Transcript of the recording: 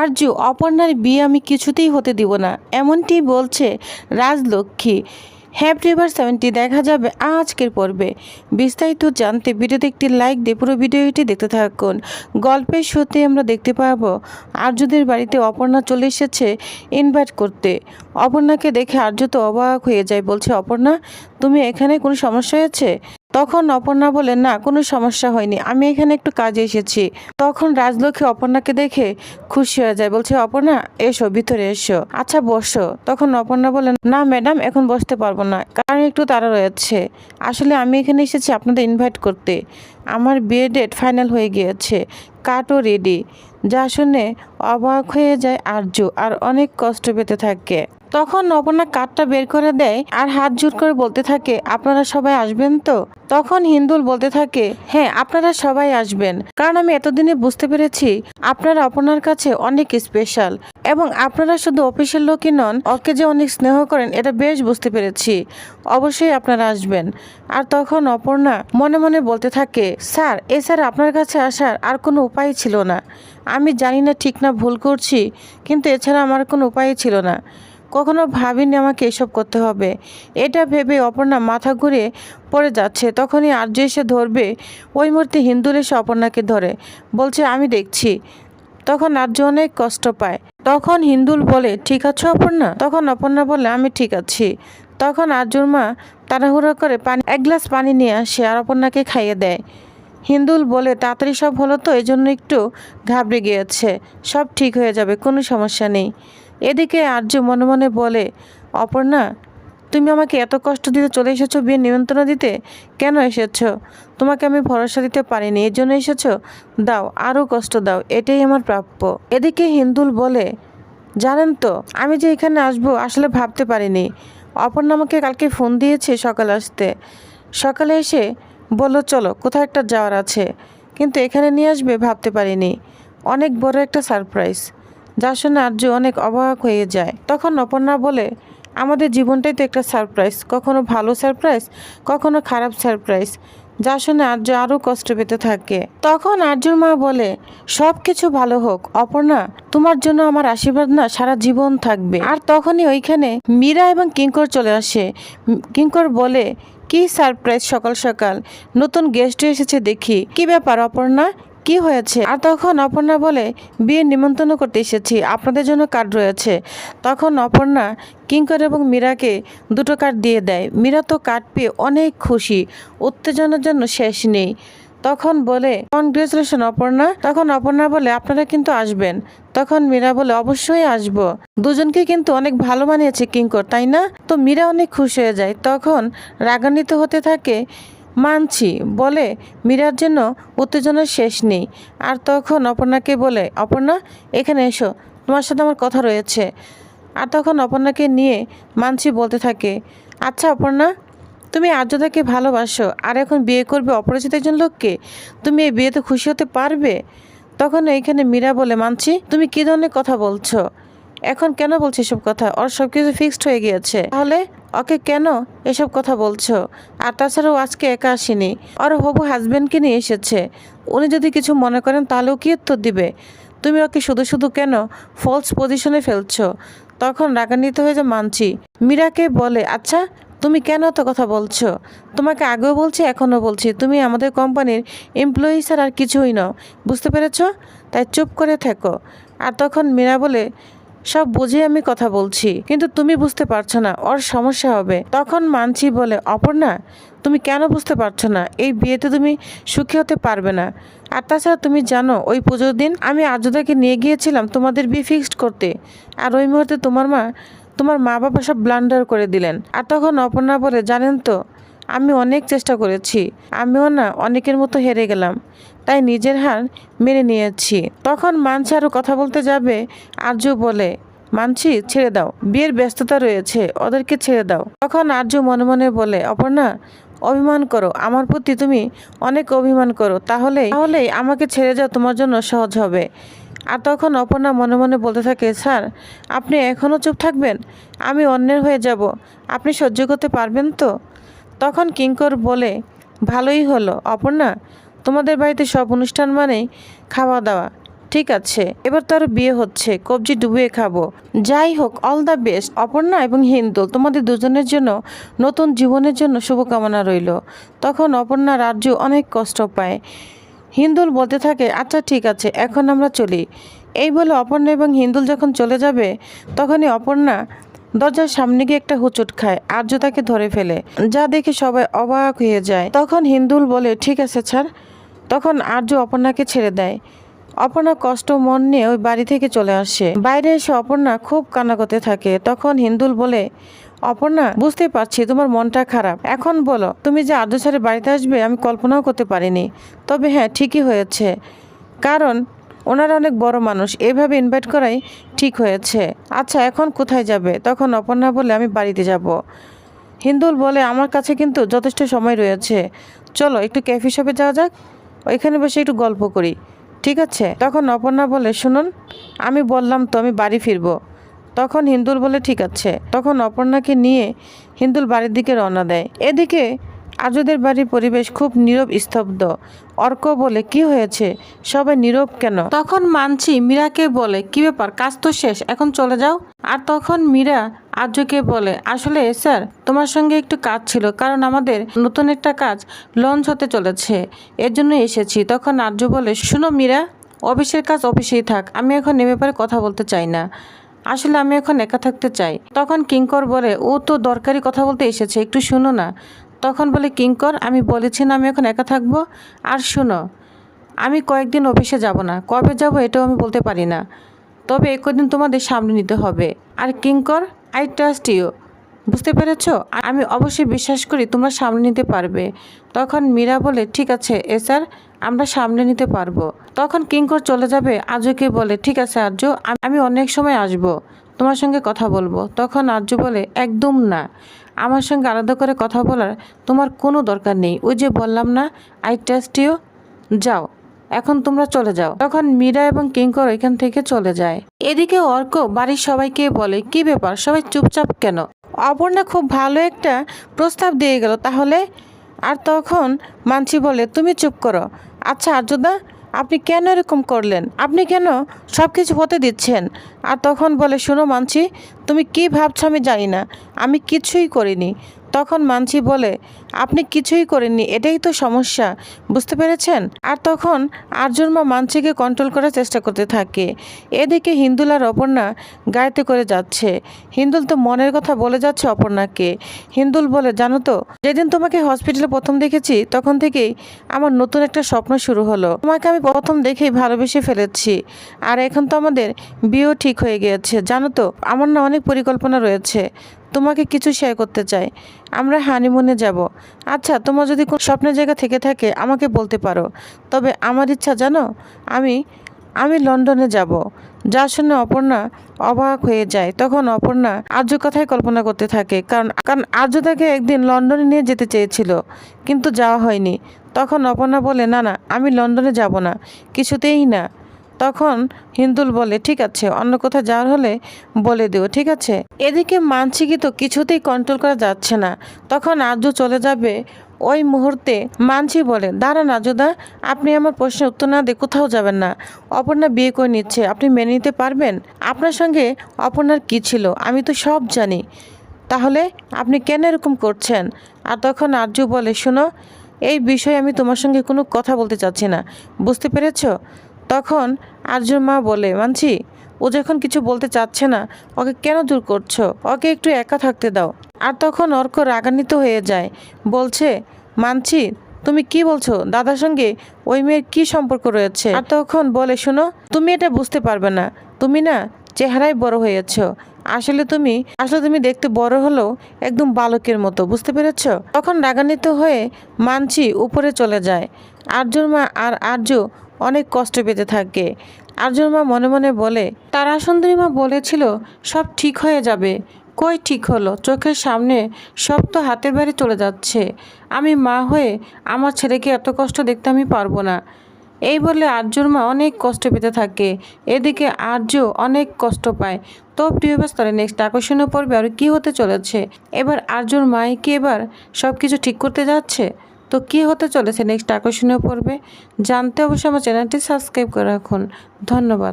আরজু, অপর্ণার বিয়ে আমি কিছুতেই হতে দিব না। এমনটি বলছে রাজলক্ষ্মী। হ্যাপ রিভার সেভেনটি, দেখা যাবে আজকের পর্বে। বিস্তারিত জানতে ভিডিওতে একটি লাইক দিয়ে পুরো ভিডিওটি দেখতে থাকুন। গল্পের সত্যি আমরা দেখতে পাবো আর্যদের বাড়িতে অপর্ণা চলে এসেছে ইনভাইট করতে। অপর্ণাকে দেখে আর্য তো অবাক হয়ে যায়, বলছে, অপর্ণা, তুমি এখানে কোনো সমস্যা হয়েছে? তখন অপর্ণা বলে, না, কোনো সমস্যা হয়নি। আমি এখানে একটু কাজে এসেছি। তখন রাজলক্ষ্মী অপর্ণাকে দেখে খুশি হয়ে যায়, বলছে, অপর্ণা, এসো, ভিতরে এসো। আচ্ছা বসো। তখন অপর্ণা বলে, না, ম্যাডাম, এখন বসতে পারব না, কারণ একটু তারা রয়েছে। আসলে আমি এখানে এসেছি আপনাদের ইনভাইট করতে। আমার বিয়ে ডেট ফাইনাল হয়ে গিয়েছে। কাটও রেডি যা শুনে অবাক হয়ে যায় আর্য আর অনেক কষ্ট পেতে থাকে। তখন অপর্ণা কার্ডটা বের করে দেয় আর হাত জোর করে বলতে থাকে, আপনারা সবাই আসবেন তো? তখন হিন্দুল বলতে থাকে হ্যাঁ আপনারা সবাই আসবেন। কারণ আমি এতদিনে বুঝতে পেরেছি আপনারা অপর্ণার কাছে অনেক স্পেশাল এবং আপনারা শুধু অফিসের লোকই নন, ওকে যে অনেক স্নেহ করেন, এটা বেশ বুঝতে পেরেছি। অবশ্যই আপনারা আসবেন। আর তখন অপর্ণা মনে মনে বলতে থাকে, স্যার, এ স্যার আপনার কাছে আসার আর কোনো উপায় ছিল না। আমি জানি না ঠিক না ভুল করছি, কিন্তু এছাড়া আমার কোনো উপায় ছিল না। কখনো ভাবিনি আমাকে এসব করতে হবে। এটা ভেবে অপর্ণা মাথা ঘুরে পড়ে যাচ্ছে। তখনই আর্য এসে ধরবে, ওই মুহূর্তে হিন্দুর এসে অপর্ণাকে ধরে। বলছে, আমি দেখছি। তখন আর্য অনেক কষ্ট পায়। তখন হিন্দুল বলে, ঠিক আছে অপর্ণা? তখন অপর্ণা বলে, আমি ঠিক আছি। তখন আর্যুর মা তাড়াহুড়ো করে পানি, এক গ্লাস পানি নিয়ে আসে আর অপর্ণাকে খাইয়ে দেয়। হিন্দুল বলে, তাড়াতাড়ি সব হলো তো এই জন্য একটু ঘাবড়ে গিয়েছে। সব ঠিক হয়ে যাবে, কোনো সমস্যা নেই। এদিকে আর্য মনে মনে বলে, অপর্ণা, তুমি আমাকে এত কষ্ট দিতে চলে এসেছ বিয়ে নিমন্ত্রণ দিতে? কেন এসেছ? তোমাকে আমি ভরসা দিতে পারিনি এর জন্য এসেছ? দাও আরও কষ্ট দাও, এটাই আমার প্রাপ্য। এদিকে হিন্দুল বলে, জানেন তো, আমি যে এখানে আসব আসলে ভাবতে পারিনি। অপর্ণা আমাকে কালকে ফোন দিয়েছে সকালে আসতে। সকালে এসে বলল, চলো, কোথাও একটা যাওয়ার আছে। কিন্তু এখানে নিয়ে আসবে ভাবতে পারিনি। অনেক বড় একটা সারপ্রাইজ। যা শুনে আর্য অনেক অবাক হয়ে যায়। তখন অপর্ণা বলে, আমাদের জীবনটাই তো একটা সারপ্রাইজ কখনো ভালো সারপ্রাইজ কখনো খারাপ সারপ্রাইজ যা শুনে আর্য আরও কষ্ট পেতে থাকে। তখন আর্যর মা বলে সব কিছু ভালো হোক, অপর্ণা, তোমার জন্য আমার আশীর্বাদ না, সারা জীবন থাকবে। আর তখনই ওইখানে মীরা এবং কিঙ্কর চলে আসে। কিঙ্কর বলে, কি সারপ্রাইজ সকাল সকাল, নতুন গেস্ট এসেছে দেখি। কি ব্যাপার অপর্ণা কি হয়েছে? আর তখন অপর্ণা বলে বিয়ে নিমন্ত্রণ করতে এসেছি, আপনাদের জন্য কার্ড রয়েছে। তখন অপর্ণা, কিঙ্কর এবং মীরাকে দুটো কার্ড দিয়ে দেয়। মীরা তো কার্ড পেয়ে অনেক খুশি, উত্তেজনার জন্য শেষ নেই। তখন বলে কনগ্রেচুলেশন অপর্ণা। তখন অপর্ণা বলে, আপনারা কিন্তু আসবেন। তখন মীরা বলে, অবশ্যই আসব। দুজনকে কিন্তু অনেক ভালো মানিয়েছে কিঙ্কর, তাই না? তো মীরা অনেক খুশি হয়ে যায়। তখন রাগান্বিত হতে থাকে মানছি, বলে মীরার জন্য উত্তেজনার শেষ নেই। আর তখন অপর্ণাকে বলে, অপর্ণা, এখানে এসো, তোমার সাথে আমার কথা রয়েছে। আর তখন অপর্ণাকে নিয়ে মানছি বলতে থাকে আচ্ছা অপর্ণা, তুমি আর্যদাকে ভালোবাসো, আর এখন বিয়ে করবে অপরিচিত একজন লোককে? তুমি এই বিয়েতে খুশি হতে পারবে? তখন এইখানে মীরা বলে, মানছি, তুমি কী ধরনের কথা বলছো? এখন কেন বলছো এসব কথা? ওর সব কিছু ফিক্সড হয়ে গিয়েছে। তাহলে ওকে কেন এসব কথা বলছো? আর তাছাড়াও আজকে একা আসেনি। ওর হবু হাজব্যান্ডকে নিয়ে এসেছে। উনি যদি কিছু মনে করেন তাহলেও কি উত্তর দিবে? তুমি ওকে শুধু শুধু কেন ফলস পজিশনে ফেলছো? তখন রাগান্বিত হয়ে যে মানছি। মীরাকে বলে আচ্ছা তুমি কেন এত কথা বলছো? তোমাকে আগেও বলছি, এখনও বলছি। তুমি আমাদের কোম্পানির এমপ্লয়ি ছাড়া আর কিছুই নও। বুঝতে পেরেছ? তাই চুপ করে থেকো। আর তখন মীরা বলে সব বুঝে আমি কথা বলছি। কিন্তু তুমি বুঝতে পারছ না, ওর সমস্যা হবে। তখন মানছি বলে, অপর্ণা, তুমি কেন বুঝতে পারছ না? এই বিয়েতে তুমি সুখী হতে পারবে না। আর তাছাড়া তুমি জানো, ওই পুজোর দিন আমি আর্যদাকে নিয়ে গিয়েছিলাম তোমাদের বিয়ে ফিক্সড করতে। আর ওই মুহূর্তে তোমার মা তোমার মা বাবা সব ব্লান্ডার করে দিলেন। আর তখন অপর্ণা বলে, জানেন তো আমি অনেক চেষ্টা করেছি। আমিও না অনেকের মতো হেরে গেলাম। তাই নিজের হার মেনে নিয়েছি। তখন মানছি আরও কথা বলতে যাবে আর্য বলে, মানছি, ছেড়ে দাও। বিয়ের ব্যস্ততা রয়েছে, ওদেরকে ছেড়ে দাও। তখন আর্য মনে মনে বলে, অপর্ণা, অভিমান করো। আমার প্রতি তুমি অনেক অভিমান করো। তাহলে তাহলেই আমাকে ছেড়ে যাও। তোমার জন্য সহজ হবে। আর তখন অপর্ণা মনে মনে বলতে থাকে, স্যার, আপনি এখনও চুপ থাকবেন? আমি অন্যের হয়ে যাব। আপনি সহ্য করতে পারবেন তো? তখন কিঙ্কর বলে, ভালোই হলো, অপর্ণা। তোমাদের বাড়িতে সব অনুষ্ঠান মানেই খাওয়া দাওয়া ঠিক আছে, এবার তো আরও বিয়ে হচ্ছে, কবজি ডুবিয়ে খাব। যাই হোক অল দ্য বেস্ট অপর্ণা এবং হিন্দুল তোমাদের দুজনের জন্য নতুন জীবনের জন্য শুভকামনা রইল। তখন অপর্ণা রাজ্য অনেক কষ্ট পায়। হিন্দুল বলতে থাকে আচ্ছা ঠিক আছে, এখন আমরা চলি। এই বলে অপর্ণা এবং হিন্দুল যখন চলে যাবে, তখনই অপর্ণা দরজার সামনে গিয়ে একটা হুচুট খায়, আর্য তাকে ধরে ফেলে। যা দেখে সবাই অবাক হয়ে যায়। তখন হিন্দুল বলে, ঠিক আছে ছাড় তখন আর্য অপর্ণাকে ছেড়ে দেয়। অপর্ণা কষ্ট মন নিয়ে ওই বাড়ি থেকে চলে আসে। বাইরে এসে অপর্ণা খুব কান্না করতে থাকে। তখন হিন্দুল বলে, অপর্ণা, বুঝতে পারছি তোমার মনটা খারাপ। এখন বলো, তুমি যে আর্য ছেড়ে বাড়িতে আসবে, আমি কল্পনাও করতে পারিনি। তবে হ্যাঁ ঠিকই হয়েছে। কারণ ওনারা অনেক বড় মানুষ। এভাবে ইনভাইট করাই ঠিক হয়েছে। আচ্ছা এখন কোথায় যাবে? তখন অপর্ণা বলে, আমি বাড়িতে যাব। হিন্দুল বলে, আমার কাছে কিন্তু যথেষ্ট সময় রয়েছে। চলো, একটু ক্যাফে শপে যাওয়া যাক। ওইখানে বসে একটু গল্প করি। ঠিক আছে? তখন অপর্ণা বলে, শুনুন, আমি বললাম তো আমি বাড়ি ফিরবো। তখন হিন্দুল বলে, ঠিক আছে। তখন অপর্ণাকে নিয়ে হিন্দুল বাড়ির দিকে রওনা দেয়। এদিকে আজুদের বাড়ির পরিবেশ খুব নীরব, স্তব্ধ। অর্ক বলে, কি হয়েছে? সবাই নীরব কেন? তখন মানছি মীরাকে বলে, কি ব্যাপার? কাজ তো শেষ, এখন চলে যাও। আর তখন মীরা আর্যকে বলে, আসলে স্যার, তোমার সঙ্গে একটু কাজ ছিল, কারণ আমাদের নতুন একটা কাজ লঞ্চ হতে চলেছে, এর জন্য এসেছি। তখন আর্য বলে, শুনো মীরা, অফিসের কাজ অফিসেই থাক, আমি এখন এ ব্যাপারে কথা বলতে চাই না। আসলে আমি এখন একা থাকতে চাই। তখন কিঙ্কর বলে, ও তো দরকারি কথা বলতে এসেছে, একটু শুনো না। তখন বলে, কিঙ্কর, আমি বলেছি না আমি এখন একা থাকব। আর শুনো, আমি কয়েকদিন অফিসে যাব না। কবে যাব এটাও আমি বলতে পারি না। তবে এ কদিন তোমাদের সামনে নিতে হবে। আর কিঙ্কর আই ট্রাস্ট ইউ বুঝতে পেরেছ? আমি অবশ্যই বিশ্বাস করি তোমরা সামনে নিতে পারবে। তখন মীরা বলে, ঠিক আছে, এ স্যার, আমরা সামনে নিতে পারব। তখন কিঙ্কর চলে যাবে। আর্যকে বলে, ঠিক আছে আর্য আমি অনেক সময় আসব। তোমার সঙ্গে কথা বলব। তখন আর্য বলে, একদম না। আমার সঙ্গে আলাদা করে কথা বলার তোমার কোনো দরকার নেই। ওই যে বললাম না আই ট্রাস্ট ইউ যাও, এখন তোমরা চলে যাও। তখন মীরা এবং কিঙ্কর এখান থেকে চলে যায়। এদিকে অর্ক বাড়ির সবাইকে বলে, কি ব্যাপার? সবাই চুপচাপ কেন? অপর্ণা খুব ভালো একটা প্রস্তাব দিয়ে গেল, তাহলে? আর তখন মানছি বলে, তুমি চুপ করো। আচ্ছা আর্যদা আপনি কেন এরকম করলেন? আপনি কেন সব কিছু হতে দিচ্ছেন? আর তখন বলে, শুনো মানছি, তুমি কি ভাবছ আমি জানি না। আমি কিছুই করিনি। তখন মানছি বলে, আপনি কিছুই করেননি, এটাই তো সমস্যা, বুঝতে পেরেছেন? আর তখন আর্যর মা মানসিকে কন্ট্রোল করার চেষ্টা করতে থাকে। এদিকে হিন্দুল আর অপর্ণা গাড়িতে করে যাচ্ছে। হিন্দুল তো মনের কথা বলে যাচ্ছে অপর্ণাকে। হিন্দুল বলে, জানো তো, যেদিন তোমাকে হসপিটালে প্রথম দেখেছি, তখন থেকেই আমার নতুন একটা স্বপ্ন শুরু হলো। তোমাকে আমি প্রথম দেখেই ভালোবেসে ফেলেছি। আর এখন তো আমাদের বিয়েও ঠিক হয়ে গিয়েছে। জানো তো, আমার না অনেক পরিকল্পনা রয়েছে। তোমাকে কিছু শেয়ার করতে চাই। আমরা হানিমুনে যাব। আচ্ছা তোমার যদি কোনো স্বপ্নের জায়গা থেকে থাকে, আমাকে বলতে পারো। তবে আমার ইচ্ছা জানো? আমি আমি লন্ডনে যাব। যার শুনে অপর্ণা অবাক হয়ে যায়। তখন অপর্ণা আর্য কথাই কল্পনা করতে থাকে। কারণ কারণ আর্য তাকে একদিন লন্ডনে নিয়ে যেতে চেয়েছিল, কিন্তু যাওয়া হয়নি। তখন অপর্ণা বলে, না না, আমি লন্ডনে যাব না। কিছুতেই না। তখন হিন্দুল বলে, ঠিক আছে, অন্য কোথাও যাওয়ার হলে বলে দিও, ঠিক আছে? এদিকে মানসিকে তো কিছুতেই কন্ট্রোল করা যাচ্ছে না। তখন আর্য চলে যাবে। ওই মুহূর্তে মানসি বলে, দাঁড়ান আজুদা, আপনি আমার প্রশ্নের উত্তর না দিয়ে কোথাও যাবেন না। অপর্ণা বিয়ে করে নিচ্ছে, আপনি মেনে নিতে পারবেন? আপনার সঙ্গে অপর্ণার কী ছিল? আমি তো সব জানি। তাহলে আপনি কেন এরকম করছেন? আর তখন আর্য বলে, শোনো, এই বিষয়ে আমি তোমার সঙ্গে কোনো কথা বলতে চাচ্ছি না। বুঝতে পেরেছ? তখন আর্যর মা বলে, মানছি, ও যখন কিছু বলতে চাচ্ছে না, ওকে কেন দূর করছ? ওকে একটু একা থাকতে দাও। আর তখন অর্ক রাগান্বিত হয়ে যায়, বলছে, মানছি, তুমি কি বলছো? দাদার সঙ্গে ওই মেয়ের কি সম্পর্ক রয়েছে? আর তখন বলে, শোনো, তুমি এটা বুঝতে পারবে না। তুমি না চেহারায় বড় হয়েছ। আসলে তুমি আসলে তুমি দেখতে বড় হলেও একদম বালকের মতো, বুঝতে পেরেছ? তখন রাগান্বিত হয়ে মানছি উপরে চলে যায়। আর্যর মা আর আর্য অনেক কষ্ট পেতে থাকে। আর্যর মা মনে মনে বলে, তারা সুন্দরী মা বলেছিল, সব ঠিক হয়ে যাবে। কই ঠিক হলো? চোখের সামনে সব তো হাতের বাইরে চলে যাচ্ছে। আমি মা হয়ে আমার ছেলেকে এত কষ্ট দেখতে আমি পারব না। এই বলে আর্যর মা অনেক কষ্ট পেতে থাকে। এদিকে আর্য অনেক কষ্ট পায়। তো প্রিয় তাহলে নেক্সট আকর্ষণীয় পর্বে আর কি হতে চলেছে? এবার আর্যর মাই কি এবার সব কিছু ঠিক করতে যাচ্ছে? তো কি হতে চলেছে নেক্সট আকর্ষণীয় পর্বে? জানতে অবশ্যই আমার চ্যানেলটি সাবস্ক্রাইব করে রাখুন। ধন্যবাদ।